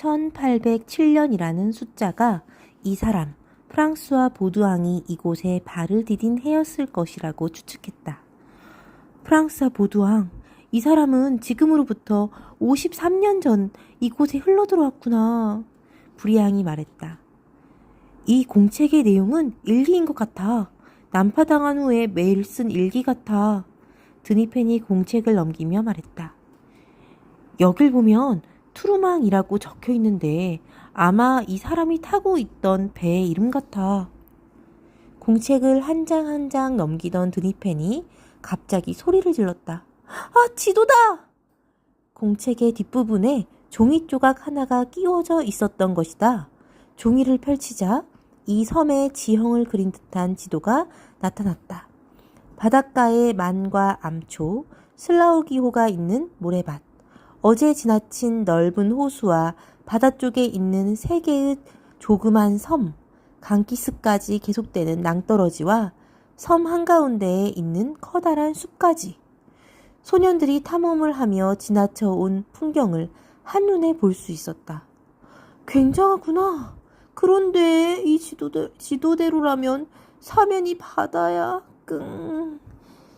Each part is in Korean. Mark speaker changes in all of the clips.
Speaker 1: 1807년이라는 숫자가 이 사람 프랑스와 보두앙이 이곳에 발을 디딘 해였을 것이라고 추측했다. 프랑스와 보두앙, 이 사람은 지금으로부터 53년 전 이곳에 흘러들어왔구나. 브리앙이 말했다. 이 공책의 내용은 일기인 것 같아. 난파당한 후에 매일 쓴 일기 같아. 드니펜이 공책을 넘기며 말했다. 여길 보면 투르망이라고 적혀 있는데 아마 이 사람이 타고 있던 배의 이름 같아. 공책을 한 장 한 장 넘기던 드니펜이 갑자기 소리를 질렀다. 아, 지도다! 공책의 뒷부분에 종이 조각 하나가 끼워져 있었던 것이다. 종이를 펼치자 이 섬의 지형을 그린 듯한 지도가 나타났다. 바닷가에 만과 암초, 슬라우기호가 있는 모래밭, 어제 지나친 넓은 호수와 바다 쪽에 있는 세 개의 조그만 섬, 강기슭까지 계속되는 낭떠러지와 섬 한가운데에 있는 커다란 숲까지 소년들이 탐험을 하며 지나쳐 온 풍경을 한눈에 볼 수 있었다. 굉장하구나. 그런데 이 지도대, 지도대로라면 사면이 바다야. 끙.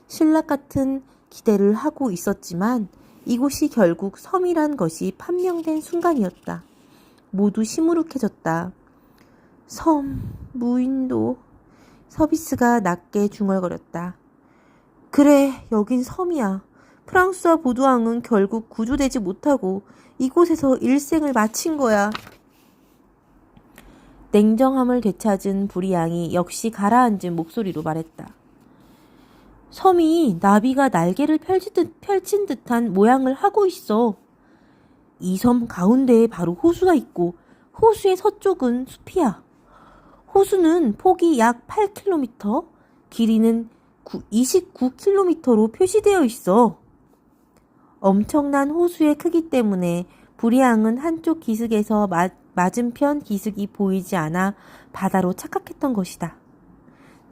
Speaker 1: 신락 같은 기대를 하고 있었지만 이곳이 결국 섬이란 것이 판명된 순간이었다. 모두 시무룩해졌다. 섬, 무인도. 서비스가 낮게 중얼거렸다. 그래, 여긴 섬이야. 프랑스와 보두앙은 결국 구조되지 못하고 이곳에서 일생을 마친 거야. 냉정함을 되찾은 부리양이 역시 가라앉은 목소리로 말했다. 섬이 나비가 날개를 펼친, 듯, 펼친 듯한 모양을 하고 있어. 이 섬 가운데에 바로 호수가 있고 호수의 서쪽은 숲이야. 호수는 폭이 약 8km, 길이는 29km로 표시되어 있어. 엄청난 호수의 크기 때문에 부리앙은 한쪽 기슭에서 마, 맞은편 기슭이 보이지 않아 바다로 착각했던 것이다.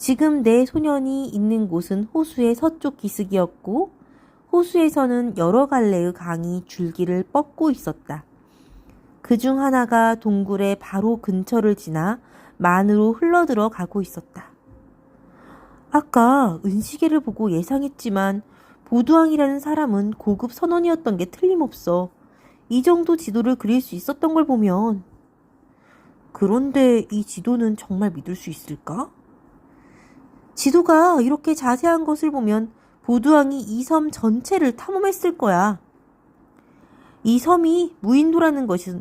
Speaker 1: 지금 내 소년이 있는 곳은 호수의 서쪽 기슭이었고 호수에서는 여러 갈래의 강이 줄기를 뻗고 있었다. 그 중 하나가 동굴의 바로 근처를 지나 만으로 흘러들어 가고 있었다. 아까 은시계를 보고 예상했지만 보두왕이라는 사람은 고급 선원이었던 게 틀림없어. 이 정도 지도를 그릴 수 있었던 걸 보면. 그런데 이 지도는 정말 믿을 수 있을까? 지도가 이렇게 자세한 것을 보면 보두왕이 이 섬 전체를 탐험했을 거야. 이 섬이 무인도라는 것은